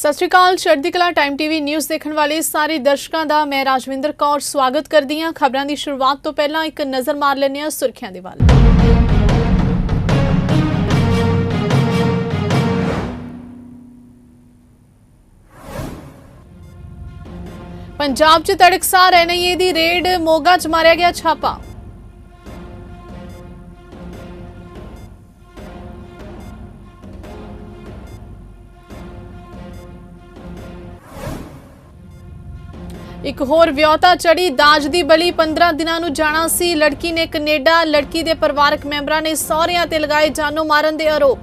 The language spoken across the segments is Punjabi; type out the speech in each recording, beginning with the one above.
ਸਤਿ ਸ਼੍ਰੀ ਅਕਾਲ, ਚੜ੍ਹਦੀ ਕਲਾ ਟਾਈਮ ਟੀਵੀ ਨਿਊਜ਼ ਦੇਖਣ ਵਾਲੇ ਸਾਰੇ ਦਰਸ਼ਕਾਂ ਦਾ ਮੈਂ ਰਾਜਵਿੰਦਰ ਕੌਰ ਸਵਾਗਤ ਕਰਦੀ ਹਾਂ। ਖਬਰਾਂ ਦੀ ਸ਼ੁਰੂਆਤ ਤੋਂ ਪਹਿਲਾਂ ਇੱਕ ਨਜ਼ਰ ਮਾਰ ਲੈਂਦੇ ਹਾਂ ਸੁਰਖੀਆਂ ਦੇ ਵੱਲ। ਪੰਜਾਬ 'ਚ ਤੜਕਸਾਰ ਐਨਆਈਏ ਦੀ ਰੇਡ, ਮੋਗਾ 'ਚ ਮਾਰਿਆ ਗਿਆ ਛਾਪਾ। ਇੱਕ ਹੋਰ ਵਿਆਹਤਾ ਚੜੀ ਦਾਜ ਦੀ ਬਲੀ 15 ਦਿਨਾਂ ਨੂੰ ਜਾਣਾ ਸੀ। ਲੜਕੀ ਨੇ ਕੈਨੇਡਾ, ਲੜਕੀ ਦੇ ਪਰਿਵਾਰਕ ਮੈਂਬਰਾਂ ਨੇ ਸਹੁਰਿਆਂ ਤੇ ਲਗਾਏ ਜਾਨੋਂ ਮਾਰਨ ਦੇ ਆਰੋਪ।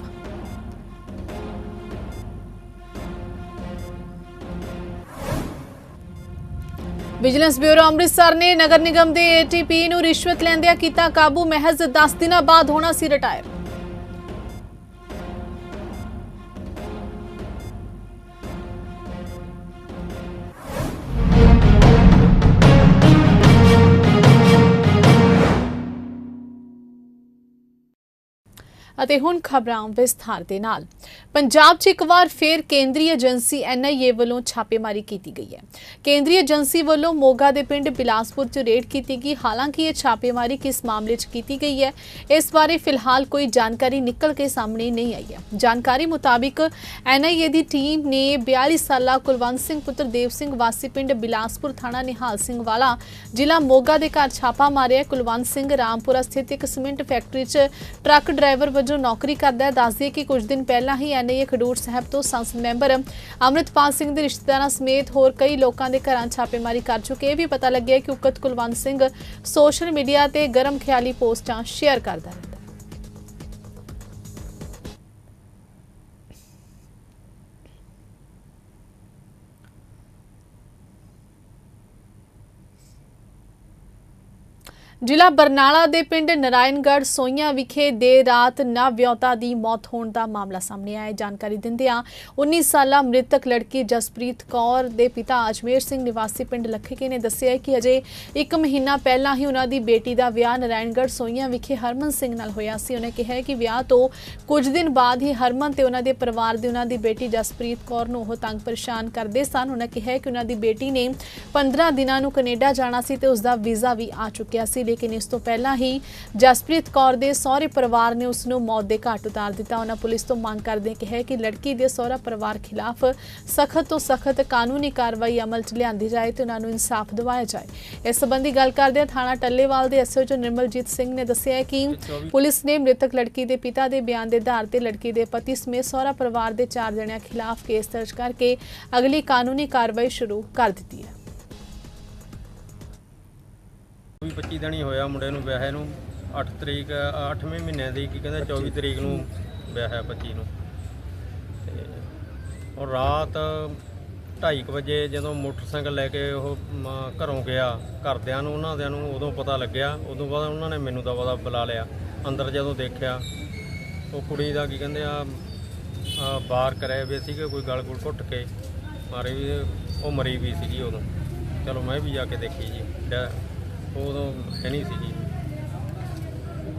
ਵਿਜੀਲੈਂਸ ਬਿਊਰੋ ਅੰਮ੍ਰਿਤਸਰ ਨੇ ਨਗਰ ਨਿਗਮ ਦੇ ਏਟੀਪੀ ਨੂੰ ਰਿਸ਼ਵਤ ਲੈਂਦਿਆਂ ਕੀਤਾ ਕਾਬੂ। ਮਹਿਜ਼ 10 ਦਿਨਾਂ ਬਾਅਦ ਹੋਣਾ ਸੀ ਰਿਟਾਇਰ। ਅਤੇ ਹੁਣ ਖਬਰਾਂ ਵਿਸਥਾਰ ਦੇ ਨਾਲ। ਪੰਜਾਬ 'ਚ ਇੱਕ ਵਾਰ ਫੇਰ ਕੇਂਦਰੀ ਏਜੰਸੀ ਐਨਆਈਏ ਵੱਲੋਂ ਛਾਪੇਮਾਰੀ ਕੀਤੀ ਗਈ ਹੈ। ਕੇਂਦਰੀ ਏਜੰਸੀ ਵੱਲੋਂ ਮੋਗਾ ਦੇ ਪਿੰਡ ਬਿਲਾਸਪੁਰ 'ਚ ਰੇਡ ਕੀਤੀ ਗਈ। ਹਾਲਾਂਕਿ ਇਹ ਛਾਪੇਮਾਰੀ ਕਿਸ ਮਾਮਲੇ 'ਚ ਕੀਤੀ ਗਈ ਹੈ, ਇਸ ਬਾਰੇ ਫਿਲਹਾਲ ਕੋਈ ਜਾਣਕਾਰੀ ਨਿਕਲ ਕੇ ਸਾਹਮਣੇ ਨਹੀਂ ਆਈ ਹੈ। ਜਾਣਕਾਰੀ ਮੁਤਾਬਿਕ ਐਨਆਈਏ ਦੀ ਟੀਮ ਨੇ 42 ਸਾਲਾ ਕੁਲਵੰਤ ਸਿੰਘ, ਪੁੱਤਰ ਦੇਵ ਸਿੰਘ, ਵਾਸੀ ਪਿੰਡ ਬਿਲਾਸਪੁਰ ਥਾਣਾ ਨਿਹਾਲ ਸਿੰਘ ਵਾਲਾ ਜ਼ਿਲ੍ਹਾ ਮੋਗਾ ਦੇ ਘਰ ਛਾਪਾ ਮਾਰਿਆ ਕੁਲਵੰਤ ਸਿੰਘ ਰਾਮਪੁਰਾ ਸਥਿਤ ਇੱਕ ਸੀਮੈਂਟ ਫੈਕਟਰੀ 'ਚ ਟਰੱਕ ਡਰਾਈਵਰ ਵਜੋਂ ਨੌਕਰੀ ਕਰਦਾ ਹੈ, ਦੱਸਦੀ ਕਿ ਕੁਝ ਦਿਨ ਪਹਿਲਾਂ ਹੀ ਐਨਆਈਏ ਖਡੂਰ ਸਾਹਿਬ ਤੋਂ ਸੰਸਦ ਮੈਂਬਰ ਅੰਮ੍ਰਿਤਪਾਲ ਸਿੰਘ ਦੇ ਰਿਸ਼ਤੇਦਾਰਾਂ ਸਮੇਤ ਹੋਰ ਕਈ ਲੋਕਾਂ ਦੇ ਘਰਾਂ ਛਾਪੇਮਾਰੀ ਕਰ ਚੁੱਕੇ ਇਹ ਵੀ ਪਤਾ ਲੱਗਿਆ ਕਿ ਉਕਤ ਕੁਲਵੰਤ ਸਿੰਘ ਸੋਸ਼ਲ ਮੀਡੀਆ ਤੇ ਗਰਮ ਖਿਆਲੀ ਪੋਸਟਾਂ ਸ਼ੇਅਰ ਕਰਦਾ ਹੈ। ਜ਼ਿਲ੍ਹਾ ਬਰਨਾਲਾ ਦੇ ਪਿੰਡ ਨਰਾਇਣਗੜ੍ਹ ਸੋਈਆਂ ਵਿਖੇ ਦੇ ਰਾਤ ਨਵਵਿਆਹੁਤਾ ਦੀ ਮੌਤ ਹੋਣ ਦਾ ਮਾਮਲਾ ਸਾਹਮਣੇ ਆਇਆ ਜਾਣਕਾਰੀ ਦਿੰਦਿਆਂ 19 ਸਾਲਾ ਮ੍ਰਿਤਕ ਲੜਕੀ ਜਸਪ੍ਰੀਤ ਕੌਰ ਦੇ ਪਿਤਾ ਅਜਮੇਰ ਸਿੰਘ ਨਿਵਾਸੀ ਪਿੰਡ ਲੱਖੇਕੇ ਨੇ ਦੱਸਿਆ ਕਿ ਅਜੇ 1 ਮਹੀਨਾ ਪਹਿਲਾਂ ਹੀ ਉਹਨਾਂ ਦੀ ਬੇਟੀ ਦਾ ਵਿਆਹ ਨਰਾਇਣਗੜ੍ਹ ਸੋਈਆਂ ਵਿਖੇ ਹਰਮਨ ਸਿੰਘ ਨਾਲ ਹੋਇਆ ਸੀ। ਉਹਨੇ ਕਿਹਾ ਕਿ ਵਿਆਹ ਤੋਂ ਕੁਝ ਦਿਨ ਬਾਅਦ ਹੀ ਹਰਮਨ ਤੇ ਉਹਨਾਂ ਦੇ ਪਰਿਵਾਰ ਦੇ ਉਹਨਾਂ ਦੀ ਬੇਟੀ ਜਸਪ੍ਰੀਤ ਕੌਰ ਨੂੰ ਉਹ ਤੰਗ ਪਰੇਸ਼ਾਨ ਕਰਦੇ ਸਨ। ਉਹਨਾਂ ਕਿਹਾ ਕਿ ਉਹਨਾਂ ਦੀ ਬੇਟੀ ਨੇ 15 ਦਿਨਾਂ ਨੂੰ ਕੈਨੇਡਾ ਜਾਣਾ ਸੀ ਤੇ ਉਸ ਦਾ ਵੀਜ਼ਾ ਵੀ ਆ ਚੁੱਕਿਆ ਸੀ। ਲੇਕਿਨ ਇਸ ਤੋਂ ਪਹਿਲਾਂ ਹੀ ਜਸਪ੍ਰੀਤ ਕੌਰ ਦੇ ਸਹੁਰੇ ਪਰਿਵਾਰ ਨੇ ਉਸ ਨੂੰ ਮੌਤ ਦੇ ਘਾਟ ਉਤਾਰ ਦਿੱਤਾ। ਉਹਨਾਂ ਪੁਲਿਸ ਤੋਂ ਮੰਗ ਕਰਦੇ ਕਿਹਾ ਕਿ ਲੜਕੀ ਦੇ ਸਹੁਰਾ ਪਰਿਵਾਰ ਖਿਲਾਫ ਸਖਤ ਤੋਂ ਸਖਤ ਕਾਨੂੰਨੀ ਕਾਰਵਾਈ ਅਮਲ 'ਚ ਲਿਆਂਦੀ ਜਾਏ ਤੇ ਉਹਨਾਂ ਨੂੰ ਇਨਸਾਫ ਦਿਵਾਇਆ ਜਾਏ। ਇਸ ਸੰਬੰਧੀ ਗੱਲ ਕਰਦੇ ਥਾਣਾ ਟੱਲੇਵਾਲ ਦੇ ਐਸਓਚਓ ਨਿਰਮਲਜੀਤ ਸਿੰਘ ਨੇ ਦੱਸਿਆ ਕਿ ਪੁਲਿਸ ਨੇ ਮ੍ਰਿਤਕ ਲੜਕੀ ਦੇ ਪਿਤਾ ਦੇ ਬਿਆਨ ਦੇ ਆਧਾਰ ਤੇ ਲੜਕੀ ਦੇ ਪਤੀ ਸਮੇਤ ਸਹੁਰਾ ਪਰਿਵਾਰ ਦੇ ਚਾਰ ਜਣਿਆਂ ਖਿਲਾਫ ਕੇਸ ਦਰਜ ਕਰਕੇ ਅਗਲੀ ਕਾਨੂੰਨੀ ਕਾਰਵਾਈ ਸ਼ੁਰੂ ਕਰ ਦਿੱਤੀ ਹੈ। ਵੀ 25 ਦਿਨ ਹੀ ਹੋਇਆ ਮੁੰਡੇ ਨੂੰ ਵਿਆਹੇ ਨੂੰ। 8 ਤਰੀਕ 8ਵੇਂ ਮਹੀਨੇ ਦੀ ਕੀ ਕਹਿੰਦੇ 24 ਤਰੀਕ ਨੂੰ ਵਿਆਹਿਆ 25 ਨੂੰ। ਤੇ ਉਹ ਰਾਤ 2:30 ਵਜੇ ਜਦੋਂ ਮੋਟਰਸਾਈਕਲ ਲੈ ਕੇ ਉਹ ਘਰੋਂ ਗਿਆ ਘਰਦਿਆਂ ਨੂੰ ਉਹਨਾਂ ਦਿਆਂ ਨੂੰ ਉਦੋਂ ਪਤਾ ਲੱਗਿਆ। ਉਦੋਂ ਬਾਅਦ ਉਹਨਾਂ ਨੇ ਮੈਨੂੰ ਤਾਂ ਪਤਾ ਬੁਲਾ ਲਿਆ। ਅੰਦਰ ਜਦੋਂ ਦੇਖਿਆ ਉਹ ਕੁੜੀ ਦਾ ਕੀ ਕਹਿੰਦੇ ਆ ਬਾਹਰ ਕਰੇ ਵੀ ਸੀਗੇ ਕੋਈ ਗਲ ਗੁਲ ਘੁੱਟ ਕੇ। ਮਾਰੇ ਵੀ ਉਹ ਮਰੀ ਵੀ ਸੀਗੀ ਉਦੋਂ। ਚਲੋ ਮੈਂ ਵੀ ਜਾ ਕੇ ਦੇਖੀ ਜੀ। ਉਦੋਂ ਹੈ ਨਹੀਂ ਸੀ ਜੀ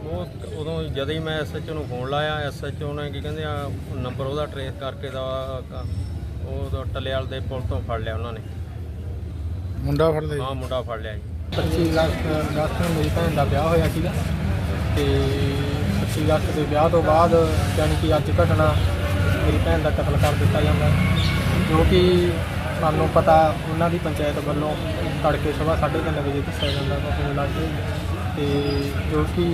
ਉਹ ਉਦੋਂ ਜਦ ਹੀ ਮੈਂ ਐਸਐਚਓ ਨੂੰ ਫੋਨ ਲਾਇਆ ਐਸਐਚਓ ਨੇ ਕੀ ਕਹਿੰਦੇ ਆ ਨੰਬਰ ਉਹਦਾ ਟਰੇਸ ਕਰਕੇ ਦਾ ਉਹ ਟੱਲੇਵਾਲ ਦੇ ਪੁਲ ਤੋਂ ਫੜ ਲਿਆ ਉਹਨਾਂ ਨੇ। ਮੁੰਡਾ ਫੜ ਲਿਆ ਹਾਂ ਮੁੰਡਾ ਫੜ ਲਿਆ ਜੀ। 25 ਲੱਖ ਨੂੰ ਮੇਰੀ ਭੈਣ ਦਾ ਵਿਆਹ ਹੋਇਆ ਸੀਗਾ। ਤੇ 25 ਲੱਖ ਦੇ ਵਿਆਹ ਤੋਂ ਬਾਅਦ ਯਾਨੀ ਕਿ ਅੱਜ ਘਟਨਾ ਮੇਰੀ ਭੈਣ ਦਾ ਕਤਲ ਕਰ ਦਿੱਤਾ ਜਾਂਦਾ। ਜੋ ਕਿ ਸਾਨੂੰ ਪਤਾ ਉਹਨਾਂ ਦੀ ਪੰਚਾਇਤ ਵੱਲੋਂ ਤੜਕੇ ਸਵੇਰ 3:30 ਵਜੇ ਦੱਸਿਆ ਜਾਂਦਾ ਵਾ ਫੋਨ ਲਾ ਕੇ ਤੇ ਜੋ ਕਿ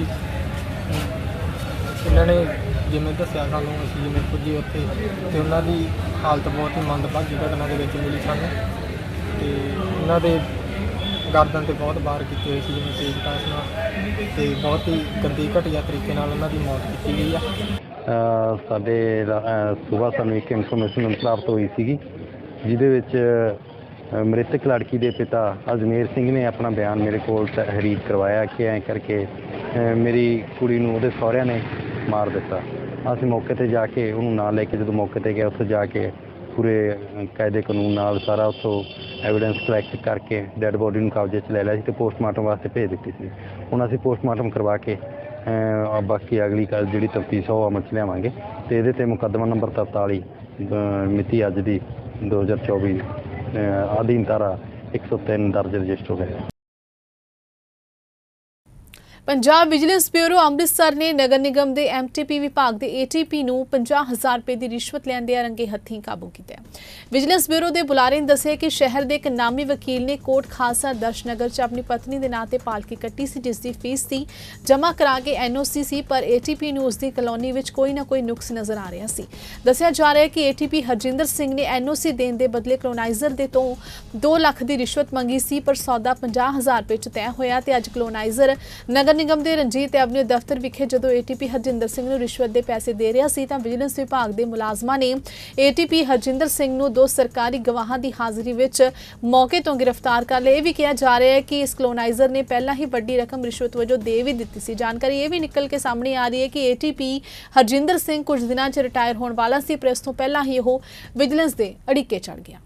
ਇਹਨਾਂ ਨੇ ਜਿਵੇਂ ਦੱਸਿਆ ਸਾਨੂੰ, ਅਸੀਂ ਜਿਵੇਂ ਪੁੱਜੇ ਉੱਥੇ, ਤੇ ਉਹਨਾਂ ਦੀ ਹਾਲਤ ਬਹੁਤ ਹੀ ਮੰਦਭਾਗੀ ਘਟਨਾ ਦੇ ਵਿੱਚ ਮਿਲੀ ਸਾਨੂੰ। ਤੇ ਉਹਨਾਂ ਦੇ ਗਰਦਨ ਤੇ ਬਹੁਤ ਵਾਰ ਕੀਤੇ ਹੋਏ ਸੀ, ਜਿਵੇਂ ਤੇਜ਼ ਕਾਸ ਨਾਲ ਤੇ ਬਹੁਤ ਹੀ ਗੰਦੀ ਘਟੀਆ ਤਰੀਕੇ ਨਾਲ ਉਹਨਾਂ ਦੀ ਮੌਤ ਕੀਤੀ ਗਈ ਆ। ਸਾਡੇ ਸਵੇਰ ਸਾਨੂੰ ਇੱਕ ਇਨਫੋਰਮੇਸ਼ਨ ਪ੍ਰਾਪਤ ਹੋਈ ਸੀਗੀ, ਜਿਹਦੇ ਵਿੱਚ ਮ੍ਰਿਤਕ ਲੜਕੀ ਦੇ ਪਿਤਾ ਅਜਮੇਰ ਸਿੰਘ ਨੇ ਆਪਣਾ ਬਿਆਨ ਮੇਰੇ ਕੋਲ ਤਹਿਰੀਰ ਕਰਵਾਇਆ ਕਿ ਐਂ ਕਰਕੇ ਮੇਰੀ ਕੁੜੀ ਨੂੰ ਉਹਦੇ ਸਹੁਰਿਆਂ ਨੇ ਮਾਰ ਦਿੱਤਾ। ਅਸੀਂ ਮੌਕੇ ਤੇ ਜਾ ਕੇ ਉਹਨੂੰ ਨਾਲ ਲੈ ਕੇ, ਜਦੋਂ ਮੌਕੇ ਤੇ ਗਏ, ਉੱਥੇ ਜਾ ਕੇ ਪੂਰੇ ਕਾਇਦੇ ਕਾਨੂੰਨ ਨਾਲ ਸਾਰਾ ਉੱਥੋਂ ਐਵੀਡੈਂਸ ਕਲੈਕਟ ਕਰਕੇ ਡੈੱਡ ਬੋਡੀ ਨੂੰ ਕਬਜ਼ੇ 'ਚ ਲੈ ਲਿਆ ਸੀ ਤੇ ਪੋਸਟਮਾਰਟਮ ਵਾਸਤੇ ਭੇਜ ਦਿੱਤੀ ਸੀ। ਹੁਣ ਅਸੀਂ ਪੋਸਟਮਾਰਟਮ ਕਰਵਾ ਕੇ ਬਾਕੀ ਅਗਲੀ ਕੱਲ ਜਿਹੜੀ ਤਫਤੀਸ਼ ਉਹ ਅਮਲ ਚ ਲਿਆਵਾਂਗੇ। ਤੇ ਇਹਦੇ ਤੇ ਮੁਕੱਦਮਾ ਨੰਬਰ 43 ਮਿਤੀ ਅੱਜ ਦੀ 2024 ਅ, ਅਧੀਨ ਧਾਰਾ 103 ਦਰਜ ਰਜਿਸਟਰ ਹੋਇਆ ਹੈ ਪੰਜਾਬ ਵਿਜੀਲੈਂਸ ਬਿਊਰੋ ਅੰਮ੍ਰਿਤਸਰ ਨੇ ਨਗਰ ਨਿਗਮ ਦੇ ਐਮਟੀਪੀ ਵਿਭਾਗ ਦੇ ਏਟੀਪੀ ਨੂੰ 50000 ਰੁਪਏ ਦੀ ਰਿਸ਼ਵਤ ਲੈਂਦੇ ਰੰਗੇ ਹੱਥੀਂ ਕਾਬੂ ਕੀਤਾ ਵਿਜੀਲੈਂਸ ਬਿਊਰੋ ਦੇ ਬੁਲਾਰੇ ਨੇ ਦੱਸਿਆ ਕਿ ਸ਼ਹਿਰ ਦੇ ਇੱਕ ਨਾਮੀ ਵਕੀਲ ਨੇ ਕੋਟ ਖਾਲਸਾ ਦਰਸ਼ਨਗਰ 'ਚ ਆਪਣੀ ਪਤਨੀ ਦੇ ਨਾਂ ਤੇ ਪਾਲਕੀ ਕੱਟੀ ਸੀ, ਜਿਸ ਦੀ ਫੀਸ ਸੀ ਜਮ੍ਹਾਂ ਕਰਾ ਕੇ ਐਨਓਸੀ ਸੀ ਪਰ ਏਟੀਪੀ ਨੂੰ ਉਸ ਦੀ ਕਲੋਨੀ ਵਿੱਚ ਕੋਈ ਨਾ ਕੋਈ ਨੁਕਸ ਨਜ਼ਰ ਆ ਰਿਹਾ ਸੀ। ਦੱਸਿਆ ਜਾ ਰਿਹਾ ਹੈ ਕਿ ਏਟੀਪੀ ਹਰਜਿੰਦਰ ਸਿੰਘ ਨੇ ਐਨਓਸੀ ਦੇਣ ਦੇ ਬਦਲੇ ਕਲੋਨਾਈਜ਼ਰ ਦੇ ਤੋਂ 2 ਲੱਖ ਦੀ ਰਿਸ਼ਵਤ ਮੰਗੀ ਸੀ, ਪਰ ਸੌਦਾ 50000 ਰੁਪਏ 'ਚ ਤੈਅ ਹੋਇਆ ਤੇ ਅੱਜ ਕਲੋਨਾਈਜ਼ਰ ਨਗਰ ਨਿਗਮ ਦੇ ਰਣਜੀਤ ਐਵਨਿਊ ਦਫ਼ਤਰ ਵਿਖੇ ਜਦੋਂ ਏਟੀਪੀ ਹਰਜਿੰਦਰ ਸਿੰਘ ਨੂੰ ਰਿਸ਼ਵਤ ਦੇ ਪੈਸੇ ਦੇ ਰਿਹਾ ਸੀ ਤਾਂ ਵਿਜੀਲੈਂਸ ਵਿਭਾਗ ਦੇ ਮੁਲਾਜ਼ਮਾਂ ਨੇ ਏਟੀਪੀ ਹਰਜਿੰਦਰ ਸਿੰਘ ਨੂੰ ਦੋ ਸਰਕਾਰੀ ਗਵਾਹਾਂ ਦੀ ਹਾਜ਼ਰੀ ਵਿੱਚ ਮੌਕੇ ਤੋਂ ਗ੍ਰਿਫਤਾਰ ਕਰ ਲਿਆ। ਇਹ ਵੀ ਕਿਹਾ ਜਾ ਰਿਹਾ ਹੈ ਕਿ ਇਸ ਕਲੋਨਾਈਜ਼ਰ ਨੇ ਪਹਿਲਾਂ ਹੀ ਵੱਡੀ ਰਕਮ ਰਿਸ਼ਵਤ ਵਜੋਂ ਦੇ ਵੀ ਦਿੱਤੀ ਸੀ। ਜਾਣਕਾਰੀ ਇਹ ਵੀ ਨਿਕਲ ਕੇ ਸਾਹਮਣੇ ਆ ਰਹੀ ਹੈ ਕਿ ਏਟੀਪੀ ਹਰਜਿੰਦਰ ਸਿੰਘ ਕੁਝ ਦਿਨਾਂ 'ਚ ਰਿਟਾਇਰ ਹੋਣ ਵਾਲਾ ਸੀ, ਪਰ ਇਸ ਤੋਂ ਪਹਿਲਾਂ ਹੀ ਉਹ ਵਿਜੀਲੈਂਸ ਦੇ ਅੜਿੱਕੇ ਚੜ ਗਿਆ।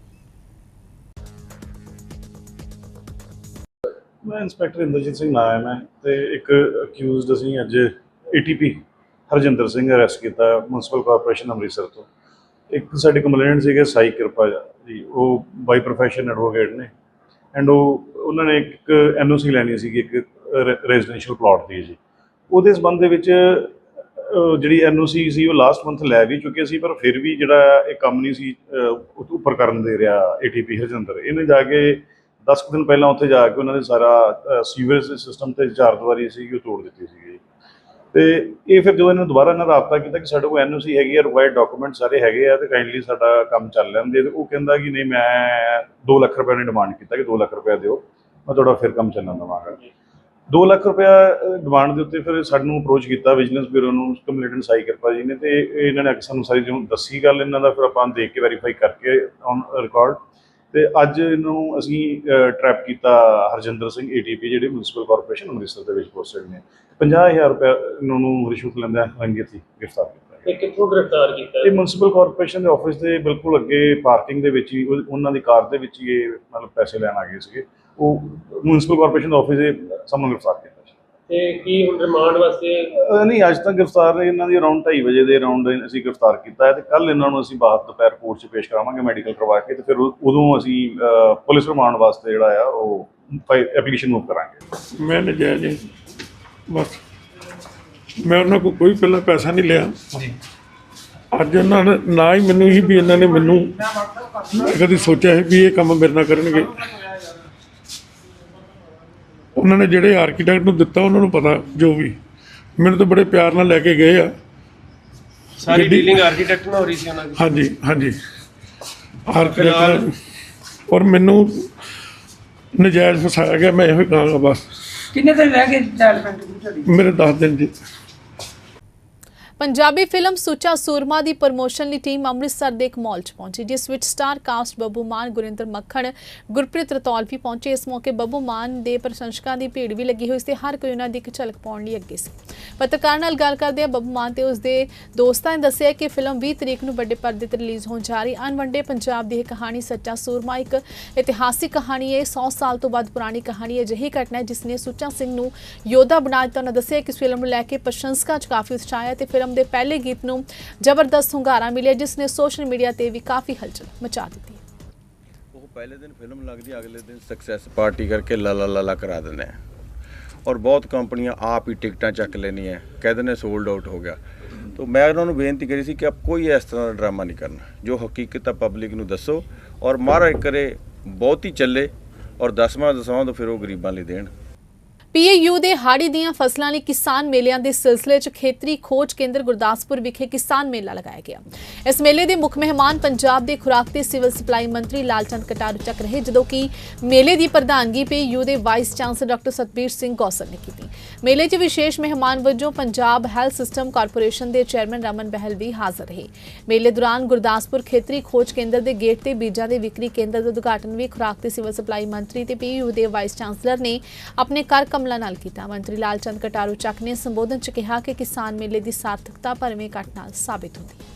ਮੈਂ ਇੰਸਪੈਕਟਰ ਇੰਦਰਜੀਤ ਸਿੰਘ ਨਾਮ ਹੈ ਮੈਂ ਤੇ ਇੱਕ ਅਕਿਊਜ਼ਡ ਅਸੀਂ ਅੱਜ ਏਟੀਪੀ ਹਰਜਿੰਦਰ ਸਿੰਘ ਅਰੈਸਟ ਕੀਤਾ ਮਿਊਨਿਸਪਲ ਕਾਰਪੋਰੇਸ਼ਨ ਅੰਮ੍ਰਿਤਸਰ ਤੋਂ। ਇੱਕ ਸਾਡੇ ਕੰਪਲੇਂਟ ਸੀਗੇ ਸਾਈ ਕਿਰਪਾ ਜੀ ਉਹ ਬਾਈ ਪ੍ਰੋਫੈਸ਼ਨ ਐਡਵੋਕੇਟ ਨੇ। ਐਂਡ ਉਹ ਉਹਨਾਂ ਨੇ ਇੱਕ ਐਨਓਸੀ ਲੈਣੀ ਸੀਗੀ ਇੱਕ ਰੈਜ਼ੀਡੈਂਸ਼ੀਅਲ ਪਲਾਟ ਦੀ ਜੀ। ਉਹਦੇ ਸੰਬੰਧ ਦੇ ਵਿੱਚ ਅਹ, ਜਿਹੜੀ ਐਨਓਸੀ ਸੀ ਉਹ ਲਾਸਟ ਮੰਥ ਲੈ ਵੀ ਚੁੱਕੇ ਸੀ ਪਰ ਫਿਰ ਵੀ ਜਿਹੜਾ ਇਹ ਕੰਮ ਨਹੀਂ ਸੀ ਉਹ ਉੱਪਰ ਕਰਨ ਦੇ ਰਿਹਾ ਏਟੀਪੀ ਹਰਜਿੰਦਰ। ਇਹਨੇ ਜਾ ਕੇ 10 ਕੁ ਦਿਨ ਪਹਿਲਾਂ ਉੱਥੇ ਜਾ ਕੇ ਉਹਨਾਂ ਨੇ ਸਾਰਾ ਸੀਵਰੇਜ ਸਿਸਟਮ ਤੇ ਚਾਰ ਦੀਵਾਰੀ ਸੀ ਉਹ ਤੋੜ ਦਿੱਤੀ ਸੀਗੀ। ਤੇ ਇਹ ਫਿਰ ਜਦੋਂ ਇਹਨਾਂ ਨੂੰ ਦੁਬਾਰਾ ਇਹਨਾਂ ਰਾਬਤਾ ਕੀਤਾ ਕਿ ਸਾਡੇ ਕੋਲ ਐਨਓਸੀ ਹੈਗੀ ਆ ਰਿਕੁਆਇਰਡ ਡਾਕੂਮੈਂਟ ਸਾਰੇ ਹੈਗੇ ਆ ਤੇ ਕਾਈਂਡਲੀ ਸਾਡਾ ਕੰਮ ਚੱਲ ਲੈਂਦੇ ਤੇ ਉਹ ਕਹਿੰਦਾ ਕਿ ਨਹੀਂ, ਮੈਂ 2 ਲੱਖ ਰੁਪਏ ਨੇ ਡਿਮਾਂਡ ਕੀਤਾ ਕਿ 2 ਲੱਖ ਰੁਪਏ ਦਿਓ, ਮੈਂ ਤੁਹਾਡਾ ਫਿਰ ਕੰਮ ਚੱਲਣ ਦੇਵਾਂਗਾ। 2 ਲੱਖ ਰੁਪਇਆ ਡਿਮਾਂਡ ਦੇ ਉੱਤੇ ਫਿਰ ਸਾਨੂੰ ਅਪਰੋਚ ਕੀਤਾ ਵਿਜੀਲੈਂਸ ਬਿਊਰੋ ਨੂੰ ਕੰਪਲੇਂਟੈਂਟ ਸਾਈ ਕਿਰਪਾ ਜੀ ਨੇ ਤੇ ਇਹਨਾਂ ਨੇ ਆ ਕੇ ਸਾਨੂੰ ਸਾਰੀ ਜਿਹਨੂੰ ਦੱਸੀ ਗੱਲ, ਇਹਨਾਂ ਦਾ ਫਿਰ ਆਪਾਂ ਦੇਖ ਕੇ ਵੈਰੀਫਾਈ ਕਰਕੇ ਔਨ ਰਿਕਾਰਡ ਤੇ ਅੱਜ ਇਹਨੂੰ ਅਸੀਂ ਟਰੈਪ ਕੀਤਾ ਹਰਜਿੰਦਰ ਸਿੰਘ ਏਟੀਪੀ ਜਿਹੜੇ ਮਿਊਨਿਸਪਲ ਕਾਰਪੋਰੇਸ਼ਨ ਅੰਮ੍ਰਿਤਸਰ ਦੇ ਵਿੱਚ ਪੋਸਟਡ ਨੇ। 50000 ਰੁਪਏ ਇਹਨਾਂ ਨੂੰ ਰਿਸ਼ਵਤ ਲੈਂਦਾ ਰੰਗੇ ਸੀ ਗ੍ਰਿਫਤਾਰ ਕੀਤਾ ਤੇ ਕਿੱਥੋਂ ਗ੍ਰਿਫਤਾਰ ਕੀਤਾ? ਇਹ ਮਿਊਨਿਸਪਲ ਕਾਰਪੋਰੇਸ਼ਨ ਦੇ ਆਫਿਸ ਦੇ ਬਿਲਕੁਲ ਅੱਗੇ ਪਾਰਕਿੰਗ ਦੇ ਵਿੱਚ ਹੀ ਉਹ- ਉਹਨਾਂ ਦੀ ਕਾਰ ਦੇ ਵਿੱਚ ਹੀ ਇਹ ਮਤਲਬ ਪੈਸੇ ਲੈਣ ਆ ਗਏ ਸੀਗੇ। ਉਹ ਮਿਊਨਿਸਪਲ ਕਾਰਪੋਰੇਸ਼ਨ ਦਾ ਆਫਿਸ ਦੇ ਸਾਹਮਣੇ ਗ੍ਰਿਫਤਾਰ ਕੀਤਾ। ਤੇ ਕੀ ਹੁਣ ਰਿਮਾਂਡ ਵਾਸਤੇ? ਅਹ ਨਹੀਂ ਅੱਜ ਤੱਕ ਗ੍ਰਿਫਤਾਰ ਇਹਨਾਂ ਦੀ ਅਰਾਊਂਡ 2:30 ਵਜੇ ਦੇ ਅਰਾਊਂਡ ਅਸੀਂ ਗ੍ਰਿਫਤਾਰ ਕੀਤਾ ਹੈ ਤੇ ਕੱਲ ਇਹਨਾਂ ਨੂੰ ਅਸੀਂ ਬਾਅਦ ਦੁਪਹਿਰ ਕੋਰਟ 'ਚ ਪੇਸ਼ ਕਰਾਵਾਂਗੇ ਮੈਡੀਕਲ ਕਰਵਾ ਕੇ ਤੇ ਫਿਰ ਉਦੋਂ ਅਸੀਂ ਅਹ, ਪੁਲਿਸ ਰਿਮਾਂਡ ਵਾਸਤੇ ਜਿਹੜਾ ਆ ਉਹ ਐਪਲੀਕੇਸ਼ਨ ਮੂਵ ਕਰਾਂਗੇ। ਮੈਂ ਨਜਾਇਜ਼ ਹੈ। ਬਸ। ਮੈਂ ਉਹਨਾਂ ਕੋਲ ਕੋਈ ਪਹਿਲਾਂ ਪੈਸਾ ਨਹੀਂ ਲਿਆ। ਅੱਜ ਉਹਨਾਂ ਨੇ ਨਾ ਹੀ ਮੈਨੂੰ ਹੀ ਵੀ ਇਹਨਾਂ ਨੇ ਮੈਨੂੰ ਮੈਂ ਕਦੀ ਸੋਚਿਆ ਸੀ ਵੀ ਇਹ ਕੰਮ ਮੇਰੇ ਨਾਲ ਕਰਨਗੇ। ਉਹਨਾਂ ਨੇ ਜਿਹੜੇ ਆਰਕੀਟੈਕਟ ਨੂੰ ਦਿੱਤਾ ਉਹਨਾਂ ਨੂੰ ਪਤਾ ਜੋ ਵੀ। ਮੈਨੂੰ ਤਾਂ ਬੜੇ ਪਿਆਰ ਨਾਲ ਲੈ ਕੇ ਗਏ ਆ। ਸਾਰੀ ਗੱਡੀ- ਡੀਲਿੰਗ ਆਰਕੀਟੈਕਟ ਨਾਲ ਹੋ ਰਹੀ ਸੀ ਉਹਨਾਂ ਦੀ। ਹਾਂਜੀ ਹਾਂਜੀ। ਆਰਕੀਟੈਕਟ ਔਰ ਮੈਨੂੰ ਨਜਾਇਜ਼ ਫਸਾਇਆ ਗਿਆ ਮੈਂ ਇਹੋ ਹੀ ਕਹਾਂਗਾ ਬਸ। ਕਿੰਨੇ ਦਿਨ ਰਹਿ ਗਏ ਡਿਵੈਲਪਮੈਂਟ ਦੀ ਤੁਹਾਡੀ? ਮੇਰੇ 10 ਦਿਨ ਜੀ ਪੰਜਾਬੀ ਫਿਲਮ ਸੁੱਚਾ ਸੂਰਮਾ ਦੀ ਪ੍ਰਮੋਸ਼ਨ ਲਈ ਟੀਮ ਅੰਮ੍ਰਿਤਸਰ ਦੇ ਇੱਕ ਮਾਲ 'ਚ ਪਹੁੰਚੀ, ਜਿਸ ਵਿੱਚ ਸਟਾਰ ਕਾਸਟ ਬੱਬੂ ਮਾਨ, ਗੁਰਿੰਦਰ ਮੱਖਣ, ਗੁਰਪ੍ਰੀਤ ਰਤੌਲ ਵੀ ਪਹੁੰਚੇ। ਇਸ ਮੌਕੇ ਬੱਬੂ ਮਾਨ ਦੇ ਪ੍ਰਸ਼ੰਸਕਾਂ ਦੀ ਭੀੜ ਵੀ ਲੱਗੀ ਹੋਈ ਸੀ ਹਰ ਕੋਈ ਉਹਨਾਂ ਦੀ ਇੱਕ ਝਲਕ ਪਾਉਣ ਲਈ ਅੱਗੇ ਸੀ। ਪੱਤਰਕਾਰ ਨਾਲ ਗੱਲ ਕਰਦੇ ਆ ਬੱਬੂ ਮਾਨ ਤੇ ਉਸ ਦੇ ਦੋਸਤਾਂ ਨੇ ਦੱਸਿਆ ਕਿ ਫਿਲਮ 20 ਤਰੀਕ ਨੂੰ ਵੱਡੇ ਪਰਦੇ ਤੇ ਰਿਲੀਜ਼ ਹੋਣ ਜਾ ਰਹੀ ਅਨਵੰਡੇ ਪੰਜਾਬ ਦੀ ਇਹ ਕਹਾਣੀ ਸੱਚਾ ਸੂਰਮਾ ਇੱਕ ਇਤਿਹਾਸਿਕ ਕਹਾਣੀ ਹੈ। 100 ਸਾਲ ਤੋਂ ਬਾਅਦ ਪੁਰਾਣੀ ਕਹਾਣੀ ਹੈ। ਅਜਿਹੀ ਘਟਨਾ ਜਿਸ ਨੇ ਸੁੱਚਾ ਸਿੰਘ ਨੂੰ ਯੋਧਾ ਬਣਾ ਦਿੱਤਾ। ਉਹਨਾਂ ਦੱਸਿਆ ਕਿ ਇਸ ਫਿਲਮ ਨੂੰ ਲੈ ਕੇ ਪ੍ਰਸ਼ੰਸਕਾਂ 'ਚ ਕਾਫੀ ਉਤਸ਼ਾਹ ਹੈ ਤੇ ਫਿਲਮ ਦੇ ਪਹਿਲੇ ਗੀਤ ਨੂੰ ਜ਼ਬਰਦਸਤ ਹੁੰਗਾਰਾ ਮਿਲਿਆ, ਜਿਸ ਨੇ ਸੋਸ਼ਲ ਮੀਡੀਆ ਤੇ ਵੀ ਕਾਫੀ ਹਲਚਲ ਮਚਾ ਦਿੱਤੀ ਉਹ ਪਹਿਲੇ ਦਿਨ ਫਿਲਮ ਲੱਗਦੀ, ਅਗਲੇ ਦਿਨ ਸਕਸੈਸ ਪਾਰਟੀ ਕਰਕੇ ਲਾ ਲਾ ਲਾ ਕਰਾ ਦਿੰਦੇ ਆ। ਔਰ ਬਹੁਤ ਕੰਪਨੀਆਂ ਆਪ ਹੀ ਟਿਕਟਾਂ ਚੱਕ ਲੈਣੀਆਂ ਕਹਿ ਦਿੰਦੇ ਸੋਲਡ ਆਊਟ ਹੋ ਗਿਆ। ਤਾਂ ਮੈਂ ਉਹਨਾਂ ਨੂੰ ਬੇਨਤੀ ਕਰੀ ਸੀ ਕਿ ਆਪ ਕੋਈ ਇਸ ਤਰ੍ਹਾਂ ਦਾ ਡਰਾਮਾ ਨਹੀਂ ਕਰਨਾ, ਜੋ ਹਕੀਕਤ ਆ ਪਬਲਿਕ ਨੂੰ ਦੱਸੋ ਔਰ ਮਹਾਰਾਜ ਕਰੇ, ਬਹੁਤ ਹੀ ਚੱਲੇ ਔਰ ਦਸਵਾਂ ਦਸਵਾਂ ਤੋਂ ਫਿਰ ਉਹ ਗਰੀਬਾਂ ਲਈ ਦੇਣ। ਪੀਏਯੂ ਦੇ ਹਾੜੀ ਦੀਆਂ ਫਸਲਾਂ ਲਈ ਕਿਸਾਨ ਮੇਲਿਆਂ ਦੇ ਸਿਲਸਿਲੇ 'ਚ ਖੇਤਰੀ ਖੋਜ ਕੇਂਦਰ ਗੁਰਦਾਸਪੁਰ ਵਿਖੇ ਕਿਸਾਨ ਮੇਲਾ ਲਗਾਇਆ ਗਿਆ। ਇਸ ਮੇਲੇ ਦੇ ਮੁੱਖ ਮਹਿਮਾਨ ਪੰਜਾਬ ਦੇ ਖੁਰਾਕ ਤੇ ਸਿਵਲ ਸਪਲਾਈ ਮੰਤਰੀ ਲਾਲਚੰਦ ਕਟਾਰੂ ਚੱਕ ਰਹੇ, ਜਦੋਂ ਕਿ ਮੇਲੇ ਦੀ ਪ੍ਰਧਾਨਗੀ ਪੀਏਯੂ ਦੇ vice chancellor doctor Satbir Singh Gosal ਨੇ ਕੀਤੀ। ਮੇਲੇ 'ਚ ਵਿਸ਼ੇਸ਼ ਮਹਿਮਾਨ ਵਜੋਂ ਪੰਜਾਬ ਹੈਲਥ ਸਿਸਟਮ ਕਾਰਪੋਰੇਸ਼ਨ ਦੇ ਚੇਅਰਮੈਨ ਰਮਨ ਬਹਿਲ ਵੀ ਹਾਜ਼ਰ ਰਹੇ। ਮੇਲੇ ਦੌਰਾਨ ਗੁਰਦਾਸਪੁਰ ਖੇਤਰੀ ਖੋਜ ਕੇਂਦਰ ਦੇ ਗੇਟ ਤੇ ਬੀਜਾਂ ਦੇ ਵਿਕਰੀ ਕੇਂਦਰ ਦਾ ਉਦਘਾਟਨ ਵੀ ਖੁਰਾਕ ਤੇ ਸਿਵਲ ਸਪਲਾਈ ਮੰਤਰੀ ਤੇ ਪੀਯੂ ਦੇ ਵਾਈਸ ਚਾਂਸਲਰ ਨੇ ਆਪਣੇ ਕਰ ਕਮਲਾ ਨਾਲ ਕੀਤਾ। ਮੰਤਰੀ ਲਾਲਚੰਦ ਕਟਾਰੂ ਚੱਕ ਨੇ ਸੰਬੋਧਨ ਚ ਕਿਹਾ ਕਿ ਕਿਸਾਨ ਮੇਲੇ ਦੀ ਸਾਰਥਕਤਾ ਭਰਵੇਂ ਇਕੱਠ ਨਾਲ ਸਾਬਿਤ ਹੁੰਦੀ ਹੈ।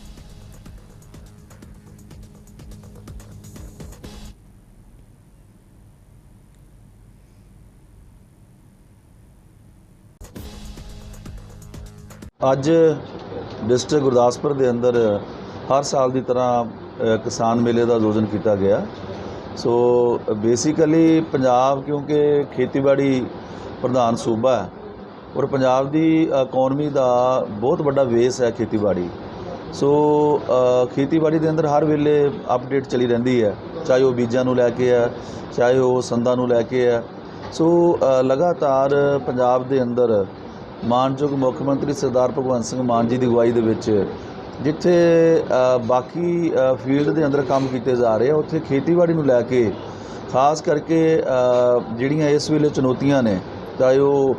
ਅੱਜ ਡਿਸਟ੍ਰਿਕਟ ਗੁਰਦਾਸਪੁਰ ਦੇ ਅੰਦਰ ਹਰ ਸਾਲ ਦੀ ਤਰ੍ਹਾਂ ਕਿਸਾਨ ਮੇਲੇ ਦਾ ਆਯੋਜਨ ਕੀਤਾ ਗਿਆ। ਸੋ ਬੇਸਿਕਲੀ ਪੰਜਾਬ ਕਿਉਂਕਿ ਖੇਤੀਬਾੜੀ ਪ੍ਰਧਾਨ ਸੂਬਾ ਹੈ। ਔਰ ਪੰਜਾਬ ਦੀ ਇਕਨੋਮੀ ਦਾ ਬਹੁਤ ਵੱਡਾ ਵੇਸ ਹੈ ਖੇਤੀਬਾੜੀ। ਸੋ ਖੇਤੀਬਾੜੀ ਦੇ ਅੰਦਰ ਹਰ ਵੇਲੇ ਅਪਡੇਟ ਚਲੀ ਰਹਿੰਦੀ ਹੈ। ਚਾਹੇ ਉਹ ਬੀਜਾਂ ਨੂੰ ਲੈ ਕੇ ਹੈ, ਚਾਹੇ ਉਹ ਸੰਦਾਂ ਨੂੰ ਲੈ ਕੇ ਹੈ। ਸੋ ਲਗਾਤਾਰ ਪੰਜਾਬ ਦੇ ਅੰਦਰ ਮਾਨਯੋਗ ਮੁੱਖ ਮੰਤਰੀ ਸਰਦਾਰ ਭਗਵੰਤ ਸਿੰਘ ਮਾਨ ਜੀ ਦੀ ਅਗਵਾਈ ਦੇ ਵਿੱਚ ਜਿੱਥੇ ਬਾਕੀ ਫੀਲਡ ਦੇ ਅੰਦਰ ਕੰਮ ਕੀਤੇ ਜਾ ਰਹੇ ਆ, ਉੱਥੇ ਖੇਤੀਬਾੜੀ ਨੂੰ ਲੈ ਕੇ ਖਾਸ ਕਰਕੇ ਜਿਹੜੀਆਂ ਇਸ ਵੇਲੇ ਚੁਣੌਤੀਆਂ ਨੇ ਚਾਹੇ ਉਹ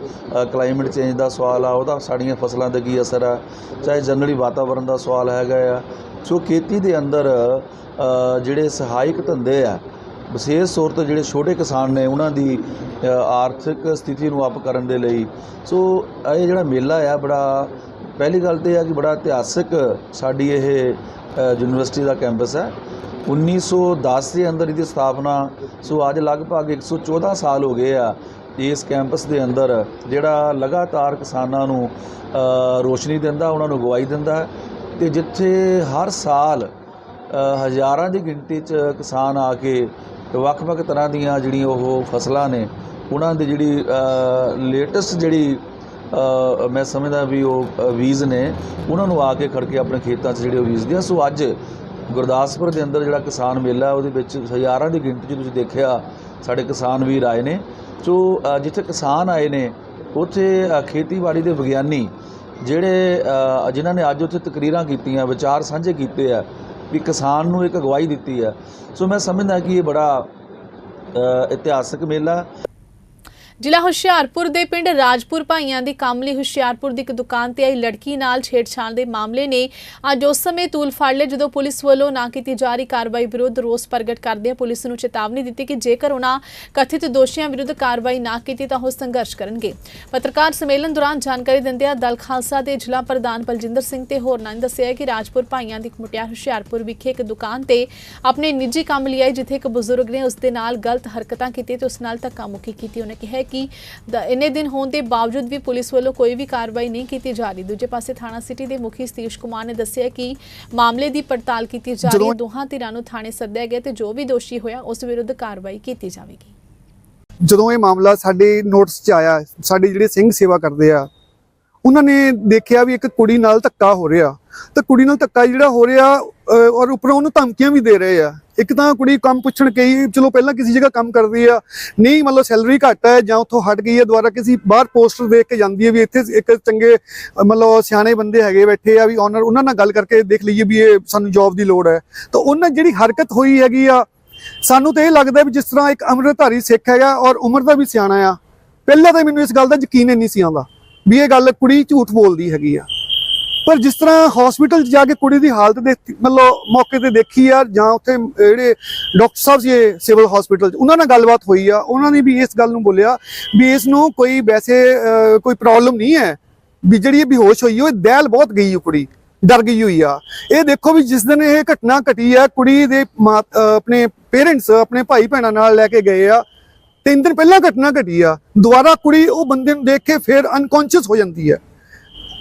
ਕਲਾਈਮੇਟ ਚੇਂਜ ਦਾ ਸਵਾਲ ਆ, ਉਹਦਾ ਸਾਡੀਆਂ ਫਸਲਾਂ ਤੇ ਕੀ ਅਸਰ ਆ, ਚਾਹੇ ਜਨਰਲੀ ਵਾਤਾਵਰਣ ਦਾ ਸਵਾਲ ਹੈਗਾ ਆ। ਸੋ ਖੇਤੀ ਦੇ ਅੰਦਰ ਜਿਹੜੇ ਸਹਾਇਕ ਧੰਦੇ ਆ, ਵਿਸ਼ੇਸ਼ ਤੌਰ ਤੇ ਜਿਹੜੇ ਛੋਟੇ ਕਿਸਾਨ ਨੇ, ਉਹਨਾਂ ਦੀ ਆਰਥਿਕ ਸਥਿਤੀ ਨੂੰ ਅਪ ਕਰਨ ਦੇ ਲਈ। ਸੋ ਇਹ ਜਿਹੜਾ ਮੇਲਾ ਆ, ਬੜਾ, ਪਹਿਲੀ ਗੱਲ ਤੇ ਇਹ ਆ ਕਿ ਬੜਾ ਇਤਿਹਾਸਿਕ ਸਾਡੀ ਇਹ ਯੂਨੀਵਰਸਿਟੀ ਦਾ ਕੈਂਪਸ ਹੈ 1910 ਦੇ ਅੰਦਰ ਇਹਦੀ ਸਥਾਪਨਾ, ਸੋ ਅੱਜ ਲਗਭਗ 114 ਸਾਲ ਹੋ ਗਏ ਆ। ਇਸ ਕੈਂਪਸ ਦੇ ਅੰਦਰ ਜਿਹੜਾ ਲਗਾਤਾਰ ਕਿਸਾਨਾਂ ਨੂੰ ਰੋਸ਼ਨੀ ਦਿੰਦਾ ਉਹਨਾਂ ਨੂੰ ਅਗਵਾਈ ਦਿੰਦਾ ਤੇ ਜਿੱਥੇ ਹਰ ਸਾਲ ਹਜ਼ਾਰਾਂ ਦੀ ਗਿਣਤੀ 'ਚ ਕਿਸਾਨ ਆ ਕੇ ਵੱਖ-ਵੱਖ ਤਰ੍ਹਾਂ ਦੀਆਂ ਜਿਹੜੀਆਂ ਉਹ ਫਸਲਾਂ ਨੇ ਉਹਨਾਂ ਦੀ ਜਿਹੜੀ ਲੇਟੈਸਟ ਜਿਹੜੀ ਮੈਂ ਸਮਝਦਾ ਵੀ ਉਹ ਅ, ਬੀਜ ਨੇ ਉਹਨਾਂ ਨੂੰ ਆ ਕੇ ਖੜ ਕੇ ਆਪਣੇ ਖੇਤਾਂ 'ਚ ਜਿਹੜੇ ਉਹ ਬੀਜਦੇ ਆ। ਸੋ ਅੱਜ ਗੁਰਦਾਸਪੁਰ ਦੇ ਅੰਦਰ ਜਿਹੜਾ ਕਿਸਾਨ ਮੇਲਾ ਉਹਦੇ ਵਿੱਚ ਹਜ਼ਾਰਾਂ ਦੀ ਗਿਣਤੀ 'ਚ ਤੁਸੀਂ ਦੇਖਿਆ ਸਾਡੇ ਕਿਸਾਨ ਵੀਰ ਆਏ ਨੇ। ਸੋ ਜਿੱਥੇ ਕਿਸਾਨ ਆਏ ਨੇ ਉੱਥੇ ਖੇਤੀਬਾੜੀ ਦੇ ਵਿਗਿਆਨੀ ਜਿਹੜੇ ਜਿਨ੍ਹਾਂ ਨੇ ਅੱਜ ਉੱਥੇ ਤਕਰੀਰਾਂ ਕੀਤੀਆਂ ਵਿਚਾਰ ਸਾਂਝੇ ਕੀਤੇ ਆ ਵੀ ਕਿਸਾਨ ਨੂੰ ਇੱਕ ਅਗਵਾਈ ਦਿੱਤੀ ਆ। ਸੋ ਮੈਂ ਸਮਝਦਾ ਕਿ ਇਹ ਬੜਾ ਅ, ਇਤਿਹਾਸਕ ਮੇਲਾ ਜ਼ਿਲ੍ਹਾ ਹੁਸ਼ਿਆਰਪੁਰ ਦੇ ਪਿੰਡ ਰਾਜਪੁਰ ਭਾਈਆਂ ਦੀ ਕਾਮਲੀ ਹੁਸ਼ਿਆਰਪੁਰ ਦੀ ਇੱਕ ਦੁਕਾਨ ਤੇ ਆਈ ਲੜਕੀ ਨਾਲ ਛੇੜਛਾੜ ਦੇ ਮਾਮਲੇ ਨੇ ਅੱਜ ਉਸ ਸਮੇਂ ਤੂਲ ਫੜ ਲਏ ਜਦੋਂ ਪੁਲਿਸ ਵੱਲੋਂ ਨਾ ਕੀਤੀ ਜਾ ਰਹੀ ਕਾਰਵਾਈ ਵਿਰੁੱਧ ਰੋਸ ਪ੍ਰਗਟ ਕਰਦਿਆਂ ਪੁਲਿਸ ਨੂੰ ਚੇਤਾਵਨੀ ਦਿੱਤੀ ਕਿ ਜੇਕਰ ਉਹਨਾਂ ਕਥਿਤ ਦੋਸ਼ੀਆਂ ਵਿਰੁੱਧ ਕਾਰਵਾਈ ਨਾ ਕੀਤੀ ਤਾਂ ਉਹ ਸੰਘਰਸ਼ ਕਰਨਗੇ। ਪੱਤਰਕਾਰ ਸੰਮੇਲਨ ਦੌਰਾਨ ਜਾਣਕਾਰੀ ਦਿੰਦਿਆਂ ਦਲ ਖਾਲਸਾ ਦੇ ਜ਼ਿਲ੍ਹਾ ਪ੍ਰਧਾਨ ਬਲਜਿੰਦਰ ਸਿੰਘ ਤੇ ਹੋਰਨਾਂ ਨੇ ਦੱਸਿਆ ਕਿ ਰਾਜਪੁਰ ਭਾਈਆਂ ਦੀ ਇੱਕ ਮੁਟਿਆਰ ਹੁਸ਼ਿਆਰਪੁਰ ਵਿਖੇ ਇੱਕ ਦੁਕਾਨ ਤੇ ਆਪਣੇ ਨਿੱਜੀ ਕੰਮ ਲਈ ਆਈ ਜਿੱਥੇ ਇੱਕ ਬਜ਼ੁਰਗ ਨੇ ਉਸ ਦੇ ਨਾਲ ਗਲਤ ਹਰਕਤਾਂ ਕੀਤੀ ਤੇ ਉਸ ਨਾਲ ਧੱਕਾ ਮੁੱਕੀ ਕੀਤੀ। ਉਹਨੇ ਕਿਹਾ ਕਿ ਇੰਨੇ ਦਿਨ ਹੋਣ ਦੇ ਬਾਵਜੂਦ ਵੀ ਪੁਲਿਸ ਵੱਲੋਂ ਕੋਈ ਵੀ ਕਾਰਵਾਈ ਨਹੀਂ ਕੀਤੀ ਜਾ ਰਹੀ। ਦੂਜੇ ਪਾਸੇ ਥਾਣਾ ਸਿਟੀ ਦੇ ਮੁਖੀ ਸਤੀਸ਼ ਕੁਮਾਰ ਨੇ ਦੱਸਿਆ ਕਿ ਮਾਮਲੇ ਦੀ ਪੜਤਾਲ ਕੀਤੀ ਜਾ ਰਹੀ ਦੋਹਾਂ ਧਿਰਾਂ ਨੂੰ ਥਾਣੇ ਸੱਦਿਆ ਗਿਆ ਤੇ ਜੋ ਵੀ ਦੋਸ਼ੀ ਹੋਇਆ ਉਸ ਵਿਰੁੱਧ ਕਾਰਵਾਈ ਕੀਤੀ ਜਾਵੇਗੀ। ਜਦੋਂ ਇਹ ਮਾਮਲਾ ਸਾਡੇ ਨੋਟਿਸ 'ਚ ਆਇਆ ਸਾਡੇ ਜਿਹੜੇ ਸਿੰਘ ਸੇਵਾ ਕਰਦੇ ਆ ਉਹਨਾਂ ਨੇ ਦੇਖਿਆ ਵੀ ਇੱਕ ਕੁੜੀ ਨਾਲ ਧੱਕਾ ਹੋ ਰਿਹਾ। ਤਾਂ ਕੁੜੀ ਨਾਲ ਧੱਕਾ ਜਿਹੜਾ ਹੋ ਰਿਹਾ ਔਰ ਉੱਪਰੋਂ ਉਹਨੂੰ ਧਮਕੀਆਂ ਵੀ ਦੇ ਰਹੇ ਆ। ਇੱਕ ਤਾਂ ਕੁੜੀ ਕੰਮ ਪੁੱਛਣ ਗਈ ਚਲੋ ਪਹਿਲਾਂ ਕਿਸੇ ਜਗ੍ਹਾ ਕੰਮ ਕਰਦੀ ਆ, ਨਹੀਂ ਮਤਲਬ ਸੈਲਰੀ ਘੱਟ ਹੈ ਜਾਂ ਉੱਥੋਂ ਹਟ ਗਈ ਹੈ, ਦੁਬਾਰਾ ਕਿਸੇ ਬਾਹਰ ਪੋਸਟਰ ਦੇਖ ਕੇ ਜਾਂਦੀ ਹੈ ਵੀ ਇੱਥੇ ਇੱਕ ਚੰਗੇ ਮਤਲਬ ਸਿਆਣੇ ਬੰਦੇ ਹੈਗੇ ਬੈਠੇ ਆ ਵੀ ਓਨਰ ਉਹਨਾਂ ਨਾਲ ਗੱਲ ਕਰਕੇ ਦੇਖ ਲਈਏ ਵੀ ਇਹ ਸਾਨੂੰ ਜੌਬ ਦੀ ਲੋੜ ਹੈ। ਤਾਂ ਉਹਨਾਂ ਜਿਹੜੀ ਹਰਕਤ ਹੋਈ ਹੈਗੀ ਆ, ਸਾਨੂੰ ਤਾਂ ਇਹ ਲੱਗਦਾ ਵੀ ਜਿਸ ਤਰ੍ਹਾਂ ਇੱਕ ਅੰਮ੍ਰਿਤਧਾਰੀ ਸਿੱਖ ਹੈਗਾ ਔਰ ਉਮਰ ਦਾ ਵੀ ਸਿਆਣਾ ਆ, ਪਹਿਲਾਂ ਤਾਂ ਮੈਨੂੰ ਇਸ ਗੱਲ ਦਾ ਯਕੀਨ ਹੀ ਨਹੀਂ ਸੀ ਆਉਂਦਾ ਵੀ ਇਹ ਗੱਲ ਕੁੜੀ ਝੂਠ ਬੋਲਦੀ ਹੈਗੀ ਆ। ਪਰ ਜਿਸ ਤਰ੍ਹਾਂ ਹਸਪੀਟਲ 'ਚ ਜਾ ਕੇ ਕੁੜੀ ਦੀ ਹਾਲਤ ਦੇਖ, ਮਤਲਬ ਮੌਕੇ ਤੇ ਦੇਖੀ ਆ, ਜਾਂ ਉੱਥੇ ਜਿਹੜੇ ਡਾਕਟਰ ਸਾਹਿਬ ਸੀ ਸਿਵਲ ਹਸਪੀਟਲ 'ਚ, ਉਹਨਾਂ ਨਾਲ ਗੱਲਬਾਤ ਹੋਈ ਆ, ਉਹਨਾਂ ਨੇ ਵੀ ਇਸ ਗੱਲ ਨੂੰ ਬੋਲਿਆ ਵੀ ਇਸ ਨੂੰ ਕੋਈ ਵੈਸੇ ਕੋਈ ਪ੍ਰੋਬਲਮ ਨਹੀਂ ਹੈ, ਵੀ ਜਿਹੜੀ ਇਹ ਬੇਹੋਸ਼ ਹੋਈ, ਉਹ ਦਹਿਲ ਬਹੁਤ ਗਈ ਉਹ ਕੁੜੀ, ਡਰ ਗਈ ਹੋਈ ਆ। ਇਹ ਦੇਖੋ ਵੀ ਜਿਸ ਦਿਨ ਇਹ ਘਟਨਾ ਘਟੀ ਆ, ਕੁੜੀ ਦੇ ਮਾਂ- ਆਪਣੇ ਪੇਰੈਂਟਸ ਆਪਣੇ ਭਾਈ ਭੈਣਾਂ ਨਾਲ ਲੈ ਕੇ ਗਏ ਆ, ਤਿੰਨ ਦਿਨ ਪਹਿਲਾਂ ਘਟਨਾ ਘਟੀ ਆ, ਦੁਬਾਰਾ ਕੁੜੀ ਉਹ ਬੰਦੇ ਨੂੰ ਦੇਖ ਕੇ ਫਿਰ ਅਨਕੌਂਸ਼ੀਅਸ ਹੋ ਜਾਂਦੀ ਹੈ।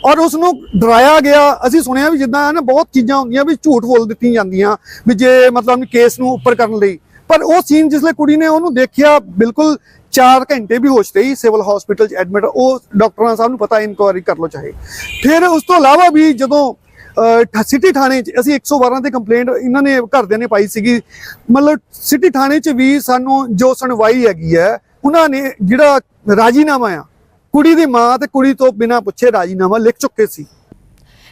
ਔਰ ਉਸ ਨੂੰ ਡਰਾਇਆ ਗਿਆ। ਅਸੀਂ ਸੁਣਿਆ ਵੀ ਜਿੱਦਾਂ ਨਾ ਬਹੁਤ ਚੀਜ਼ਾਂ ਹੁੰਦੀਆਂ ਵੀ ਝੂਠ ਬੋਲ ਦਿੱਤੀਆਂ ਜਾਂਦੀਆਂ ਵੀ ਜੇ ਮਤਲਬ ਕੇਸ ਨੂੰ ਉੱਪਰ ਕਰਨ ਲਈ। ਪਰ ਉਹ ਸੀਨ ਜਿਸਲੇ ਕੁੜੀ ਨੇ ਉਹਨੂੰ ਦੇਖਿਆ ਬਿਲਕੁਲ 4 ਘੰਟੇ ਵੀ ਹੋਸ਼ ਰਹੀ ਸਿਵਲ ਹਸਪੀਟਲ 'ਚ ਐਡਮਿਟ। ਉਹ ਡਾਕਟਰਾਂ ਸਾਹਿਬ ਨੂੰ ਪਤਾ ਇਨਕੁਆਇਰੀ ਕਰ ਲੋ ਚਾਹੇ। ਫਿਰ ਉਸ ਤੋਂ ਇਲਾਵਾ ਵੀ ਜਦੋਂ ਅਹ, ਸਿਟੀ ਥਾਣੇ 'ਚ ਅਸੀਂ 112 ਤੇ ਕੰਪਲੇਂਟ ਇਹਨਾਂ ਨੇ ਘਰਦਿਆਂ ਨੇ ਪਾਈ ਸੀਗੀ। ਮਤਲਬ ਸਿਟੀ ਥਾਣੇ 'ਚ ਵੀ ਸਾਨੂੰ ਜੋ ਸੁਣਵਾਈ ਹੈਗੀ ਹੈ ਉਹਨਾਂ ਨੇ ਜਿਹੜਾ ਰਾਜੀਨਾਮਾ ਆ ਕੁੜੀ ਦੀ ਮਾਂ ਤੇ ਕੁੜੀ ਤੋਂ ਬਿਨਾਂ ਪੁੱਛੇ ਰਾਜੀਨਾਮਾ ਲਿਖ ਚੁੱਕੇ ਸੀ।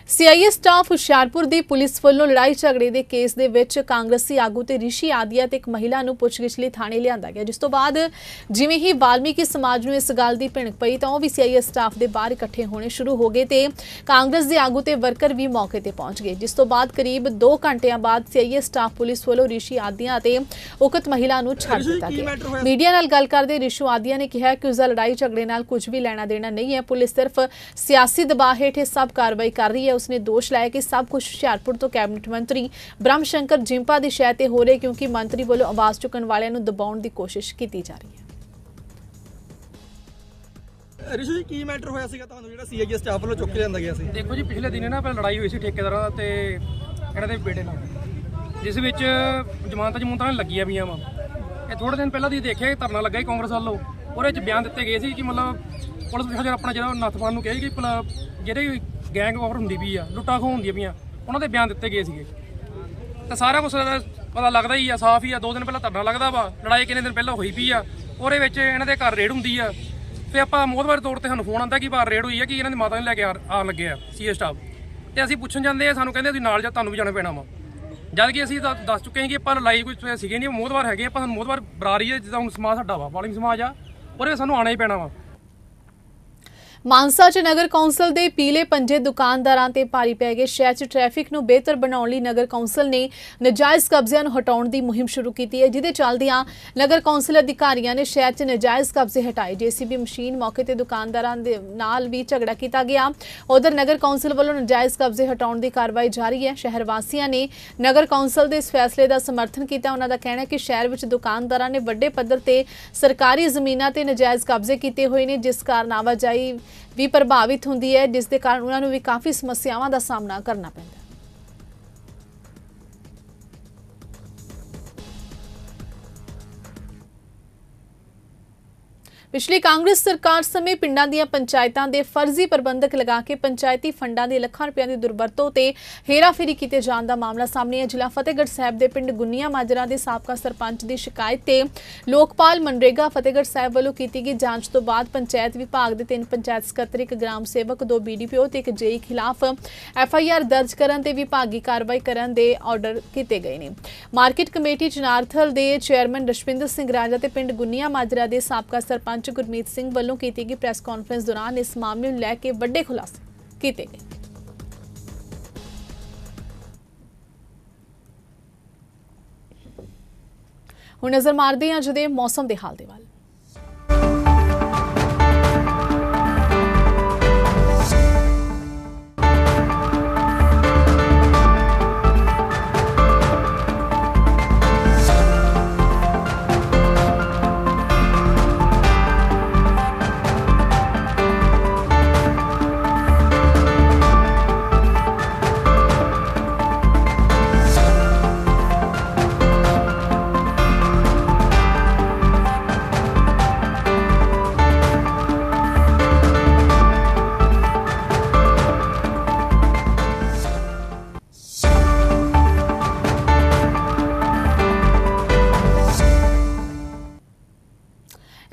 ਸੀਆਈਏ ਸਟਾਫ ਹੁਸ਼ਿਆਰਪੁਰ ਦੀ ਪੁਲਿਸ ਵੱਲੋਂ ਲੜਾਈ ਝਗੜੇ ਦੇ ਕੇਸ ਦੇ ਵਿੱਚ ਕਾਂਗਰਸੀ ਆਗੂ ਤੇ ਰਿਸ਼ੀ ਆਦੀਆ ਤੇ ਇੱਕ ਮਹਿਲਾ ਨੂੰ ਪੁੱਛਗਿੱਛ ਲਈ ਥਾਣੇ ਲਿਆਂਦਾ ਗਿਆ ਜਿਸ ਤੋਂ ਬਾਅਦ ਜਿਵੇਂ ਹੀ ਵਾਲਮੀਕੀ ਸਮਾਜ ਨੂੰ ਇਸ ਗੱਲ ਦੀ ਭਿਣਕ ਪਈ ਤਾਂ ਉਹ ਵੀ ਸੀਆਈਏ ਸਟਾਫ ਦੇ ਬਾਹਰ ਇਕੱਠੇ ਹੋਣੇ ਸ਼ੁਰੂ ਹੋ ਗਏ ਤੇ ਕਾਂਗਰਸ ਦੇ ਆਗੂ ਤੇ ਵਰਕਰ ਵੀ ਮੌਕੇ ਤੇ ਪਹੁੰਚ ਗਏ ਜਿਸ ਤੋਂ ਬਾਅਦ ਕਰੀਬ 2 ਘੰਟਿਆਂ ਬਾਅਦ ਸੀਆਈਏ ਸਟਾਫ ਪੁਲਿਸ ਵੱਲੋਂ ਰਿਸ਼ੀ ਆਦੀਆ ਤੇ ਉਕਤ ਮਹਿਲਾ ਨੂੰ ਛੱਡ ਦਿੱਤਾ ਗਿਆ। ਮੀਡੀਆ ਨਾਲ ਗੱਲ ਕਰਦੇ ਰਿਸ਼ੂ ਆਦੀਆ ਨੇ ਕਿਹਾ ਕਿ ਉਸ ਦਾ ਲੜਾਈ ਝਗੜੇ ਨਾਲ ਕੁਝ ਵੀ ਲੈਣਾ ਦੇਣਾ ਨਹੀਂ ਹੈ ਪੁਲਿਸ ਸਿਰਫ ਸਿਆਸੀ ਦਬਾਅ ਹੇਠ ਸਭ ਕਾਰਵਾਈ ਕਰ ਰਹੀ ਹੈ ਉਸਨੇ ਦੋਸ਼ ਲਾਇਆ ਕਿ ਸਭ ਕੁਝ ਹੁਸ਼ਿਆਰਪੁਰ ਤੋਂ ਕੈਬਨਿਟ ਮੰਤਰੀ ਬ੍ਰਹਮ ਸ਼ੰਕਰ ਜਿੰਪਾ ਦੀ ਸ਼ਹਿ ਤੇ ਹੋ ਰਿਹਾ ਕਿਉਂਕਿ ਮੰਤਰੀ ਵੱਲੋਂ ਆਵਾਜ਼ ਚੁੱਕਣ ਵਾਲਿਆਂ ਨੂੰ ਦਬਾਉਣ ਦੀ ਕੋਸ਼ਿਸ਼ ਕੀਤੀ ਜਾ ਰਹੀ ਹੈ। ਰਿਸ਼ੂ ਜੀ ਕੀ ਮੈਟਰ ਹੋਇਆ ਸੀਗਾ ਤੁਹਾਨੂੰ ਜਿਹੜਾ ਸੀਆਈਏ ਸਟਾਫ ਵੱਲੋਂ ਚੁੱਕ ਕੇ ਲਿਆਂਦਾ ਗਿਆ ਸੀ? ਦੇਖੋ ਜੀ ਪਿਛਲੇ ਦਿਨੇ ਨਾ ਪਹਿਲਾਂ ਲੜਾਈ ਹੋਈ ਸੀ ਠੇਕੇਦਾਰਾਂ ਦਾ ਤੇ ਇਹਨਾਂ ਦੇ ਬੇਟੇ ਨਾਲ। ਜਿਸ ਵਿੱਚ ਜਮਾਨਤਾਂ ਜਮੂਨਤਾਂ ਨੇ ਲੱਗੀਆਂ ਪਈਆਂ ਵਾ। ਇਹ ਥੋੜੇ ਦਿਨ ਪਹਿਲਾਂ ਤੁਸੀਂ ਦੇਖਿਆ ਧਰਨਾ ਲੱਗਾ ਸੀ ਕਾਂਗਰਸ ਵੱਲੋਂ। ਉਹਦੇ ਵਿੱਚ ਬਿਆਨ ਦਿੱਤੇ ਗਏ ਸੀ ਕਿ ਮਤਲਬ ਪੁਲਿਸ ਪ੍ਰਸ਼ਾਸਨ ਆਪਣਾ ਜਿਹੜਾ ਨੱਥਵਾਨ ਨੂੰ ਕਹੇ ਕਿ ਜਿਹੜੇ ਗੈਂਗ ਵਾਰ ਹੁੰਦੀ ਪਈ ਆ, ਲੁੱਟਾਂ ਖੋਹ ਹੁੰਦੀਆਂ ਪਈਆਂ, ਉਹਨਾਂ ਦੇ ਬਿਆਨ ਦਿੱਤੇ ਗਏ ਸੀਗੇ। ਤਾਂ ਸਾਰਾ ਕੁਝ ਪਤਾ ਲੱਗਦਾ ਹੀ ਆ, ਸਾਫ਼ ਹੀ ਆ, ਦੋ ਦਿਨ ਪਹਿਲਾਂ ਧਰਨਾ ਲੱਗਦਾ ਵਾ, ਲੜਾਈ ਕਿੰਨੇ ਦਿਨ ਪਹਿਲਾਂ ਹੋਈ ਪਈ ਆ, ਉਹਦੇ ਵਿੱਚ ਇਹਨਾਂ ਦੇ ਘਰ ਰੇਡ ਹੁੰਦੀ ਆ। ਤੇ ਆਪਾਂ ਮੋਹਦਵਾਰ ਤੌਰ ਤੇ ਸਾਨੂੰ ਫੋਨ ਆਉਂਦਾ ਕਿ ਬਾਹਰ ਰੇਡ ਹੋਈ ਆ, ਕਿ ਇਹਨਾਂ ਦੀ ਮਾਤਾ ਨੂੰ ਲੈ ਕੇ ਆ- ਆਉਣ ਲੱਗੇ ਆ, ਸੀਏ ਸਟਾਫ ਤੇ ਅਸੀਂ ਪੁੱਛਣ ਜਾਂਦੇ ਆ, ਸਾਨੂੰ ਕਹਿੰਦੇ ਤੁਸੀਂ ਨਾਲ ਜਾ ਤੁਹਾਨੂੰ ਵੀ ਜਾਣਾ ਪੈਣਾ ਵਾ। ਜਦ ਕਿ ਅਸੀਂ ਤਾਂ ਦੱਸ ਚੁੱਕੇ ਹਾਂ ਕਿ ਆਪਾਂ ਲੜਾਈ ਕੋਈ ਸੀਗੇ ਨਹੀਂ, ਮੋਹਦਵਾਰ ਹੈਗੇ ਆਪਾਂ ਸਾਨੂੰ ਮੋਹਦਵਾਰ ਬਰਾਰੀ ਹੈ ਜਿੱਦਾਂ ਹੁਣ ਸਮਾਜ ਸਾਡਾ ਵਾ ਵਾਲਿੰਗ ਸਮਾਜ ਆ, ਉਹਦੇ ਸਾਨੂੰ ਆਣਾ ਹੀ ਪੈਣਾ ਵਾ। ਮਾਨਸਾ ਚ ਨਗਰ ਕੌਂਸਲ ਦੇ ਪੀਲੇ ਪੰਜੇ ਦੁਕਾਨਦਾਰਾਂ ਤੇ ਭਾਰੀ ਪੈ ਗਏ। ਸ਼ਹਿਰ ਚ ਟ੍ਰੈਫਿਕ ਨੂੰ ਬਿਹਤਰ ਬਣਾਉਣ ਲਈ ਨਗਰ ਕੌਂਸਲ ਨੇ ਨਜਾਇਜ਼ ਕਬਜ਼ਿਆਂ ਨੂੰ ਹਟਾਉਣ ਦੀ ਮੁਹਿੰਮ ਸ਼ੁਰੂ ਕੀਤੀ ਹੈ, ਜਿਹਦੇ ਚੱਲਦਿਆਂ ਨਗਰ ਕੌਂਸਲ ਅਧਿਕਾਰੀਆਂ ਨੇ ਸ਼ਹਿਰ ਚ ਨਜਾਇਜ਼ ਕਬਜ਼ੇ ਹਟਾਏ। ਜੀਸੀਬੀ ਮਸ਼ੀਨ ਮੌਕੇ ਤੇ ਦੁਕਾਨਦਾਰਾਂ ਦੇ ਨਾਲ ਵੀ ਝਗੜਾ ਕੀਤਾ ਗਿਆ। ਉਧਰ ਨਗਰ ਕੌਂਸਲ ਵੱਲੋਂ ਨਜਾਇਜ਼ ਕਬਜ਼ੇ ਹਟਾਉਣ ਦੀ ਕਾਰਵਾਈ ਜਾਰੀ ਹੈ। ਸ਼ਹਿਰ ਵਾਸੀਆਂ ਨੇ ਨਗਰ ਕੌਂਸਲ ਦੇ ਇਸ ਫੈਸਲੇ ਦਾ ਸਮਰਥਨ ਕੀਤਾ। ਉਹਨਾਂ ਦਾ ਕਹਿਣਾ ਹੈ ਕਿ ਸ਼ਹਿਰ ਵਿੱਚ ਦੁਕਾਨਦਾਰਾਂ ਨੇ ਵੱਡੇ ਪੱਧਰ ਤੇ ਸਰਕਾਰੀ ਜ਼ਮੀਨਾਂ ਤੇ ਨਜਾਇਜ਼ ਕਬਜ਼ੇ ਕੀਤੇ ਹੋਏ ਨੇ, ਜਿਸ ਕਾਰਨ ਆਵਾਜਾਈ ਵੀ ਪ੍ਰਭਾਵਿਤ ਹੁੰਦੀ ਹੈ, ਜਿਸ ਦੇ ਕਾਰਨ ਉਹਨਾਂ ਨੂੰ ਵੀ ਕਾਫੀ ਸਮੱਸਿਆਵਾਂ ਦਾ ਸਾਹਮਣਾ ਕਰਨਾ ਪੈਂਦਾ ਪਿਛਲੀ ਕਾਂਗਰਸ ਸਰਕਾਰ ਸਮੇਂ ਪਿੰਡਾਂ ਦੀਆਂ ਪੰਚਾਇਤਾਂ ਦੇ ਫਰਜ਼ੀ ਪ੍ਰਬੰਧਕ ਲਗਾ ਕੇ ਪੰਚਾਇਤੀ ਫੰਡਾਂ ਦੇ ਲੱਖਾਂ ਰੁਪਈਆਂ ਦੀ ਦੁਰਵਰਤੋਂ ਤੇ ਹੇਰਾਫੇਰੀ ਕੀਤੇ ਜਾਣ ਦਾ ਮਾਮਲਾ ਸਾਹਮਣੇ ਹੈ ਜ਼ਿਲ੍ਹਾ ਫਤਿਹਗੜ੍ਹ ਸਾਹਿਬ ਦੇ ਪਿੰਡ ਗੁੰਨੀਆਂ ਮਾਜਰਾ ਦੇ ਸਾਬਕਾ ਸਰਪੰਚ ਦੀ ਸ਼ਿਕਾਇਤ ਤੇ ਲੋਕਪਾਲ ਮਨਰੇਗਾ ਫਤਿਹਗੜ੍ਹ ਸਾਹਿਬ ਵੱਲੋਂ ਕੀਤੀ ਗਈ ਜਾਂਚ ਤੋਂ ਬਾਅਦ ਪੰਚਾਇਤ ਵਿਭਾਗ ਦੇ ਤਿੰਨ ਪੰਚਾਇਤ ਸਕੱਤਰ, ਇੱਕ ਗ੍ਰਾਮ ਸੇਵਕ, ਦੋ ਬੀਡੀਪੀਓ ਤੇ ਇੱਕ ਜੇਈ ਖਿਲਾਫ ਐਫ ਆਈ ਆਰ ਦਰਜ ਕਰਨ ਤੇ ਵਿਭਾਗੀ ਕਾਰਵਾਈ ਕਰਨ ਦੇ ਆਰਡਰ ਕੀਤੇ ਗਏ ਨੇ। ਮਾਰਕੀਟ ਕਮੇਟੀ ਜਨਾਰਥਲ ਦੇ ਚੇਅਰਮੈਨ ਰਸ਼ਪਿੰਦਰ ਸਿੰਘ ਰਾਜਾ ਤੇ ਪਿੰਡ ਗੁੰਨੀਆਂ ਮਾਜਰਾ ਦੇ ਸਾਬਕਾ ਸਰਪੰਚ ਗੁਰਮੀਤ ਸਿੰਘ ਵੱਲੋਂ ਕੀਤੀ ਗਈ ਪ੍ਰੈਸ ਕਾਨਫਰੰਸ ਦੌਰਾਨ ਇਸ ਮਾਮਲੇ ਨੂੰ ਲੈ ਕੇ ਵੱਡੇ ਖੁਲਾਸੇ ਕੀਤੇ ਗਏ। ਹੁਣ ਨਜ਼ਰ ਮਾਰਦੇ ਹਾਂ ਅੱਜ ਦੇ ਮੌਸਮ ਦੇ ਹਾਲ ਦੇ